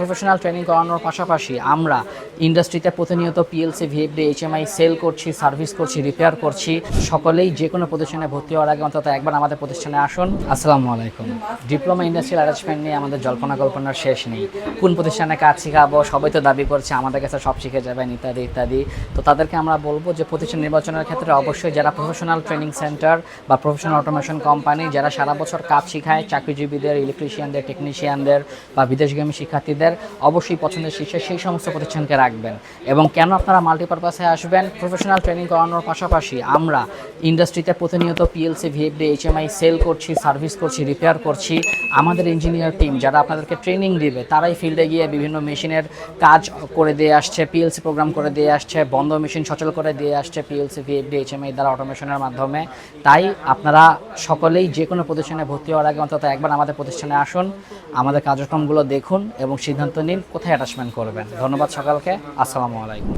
Professional training করানোর পাশাপাশি আমরা ইন্ডাস্ট্রিতে প্রতিনিয়ত পিএলসি ভিএফডি এইচএমআই সেল করছি সার্ভিস করছি রিপেয়ার করছি। সকলেই যে কোনো প্রতিষ্ঠানে ভর্তি হওয়ার আগে অন্তত একবার আমাদের প্রতিষ্ঠানে আসুন। আসসালামু আলাইকুম। ডিপ্লোমা ইন্ডাস্ট্রিয়াল অ্যারেঞ্জমেন্ট নিয়ে আমাদের জল্পনা কল্পনার শেষ নেই। কোন প্রতিষ্ঠানে কাজ শেখাবো, সবাই তো দাবি করছে, আমাদের কাছে সব শিখে যাবেন, ইত্যাদি ইত্যাদি। তো তাদেরকে আমরা বলব যে প্রতিষ্ঠান নির্বাচনের ক্ষেত্রে অবশ্যই যারা প্রফেশনাল ট্রেনিং সেন্টার বা প্রফেশনাল অটোমেশন কোম্পানি যারা সারা বছর কাজ শেখায়, চাকরিজীবীদের ইলেকট্রিশিয়ানদের টেকনিশিয়ানদের বা বিদেশগামী শিক্ষার্থীদের অবশ্যই পছন্দের শীর্ষে সেই সমস্ত প্রতিষ্ঠানকে রাখবেন। এবং কেন আপনারা মাল্টিপারপাসে আসবেন? প্রফেশনাল ট্রেনিং করানোর পাশাপাশি আমরা ইন্ডাস্ট্রিতে প্রতিনিয়ত পিএলসি ভিএফডি এইচএমআই সেল করছি সার্ভিস করছি রিপেয়ার করছি। আমাদের ইঞ্জিনিয়ার টিম যারা আপনাদেরকে ট্রেনিং দিবে, তারাই ফিল্ডে গিয়ে বিভিন্ন মেশিনের কাজ করে দিয়ে আসছে পিএলসি প্রোগ্রাম করে দিয়ে আসছে, বন্ধ মেশিন সচল করে দিয়ে আসছে পিএলসি ভিএফডি এইচএমআই দ্বারা অটোমেশনের মাধ্যমে। তাই আপনারা সকলেই যে কোনো প্রতিষ্ঠানে ভর্তি হওয়ার আগে অন্তত একবার আমাদের প্রতিষ্ঠানে আসুন, আমাদের কার্যক্রমগুলো দেখুন এবং সিদ্ধান্ত নিন কোথায় অ্যাটাচমেন্ট করবেন। ধন্যবাদ সকালকে আসসালামু আলাইকুম।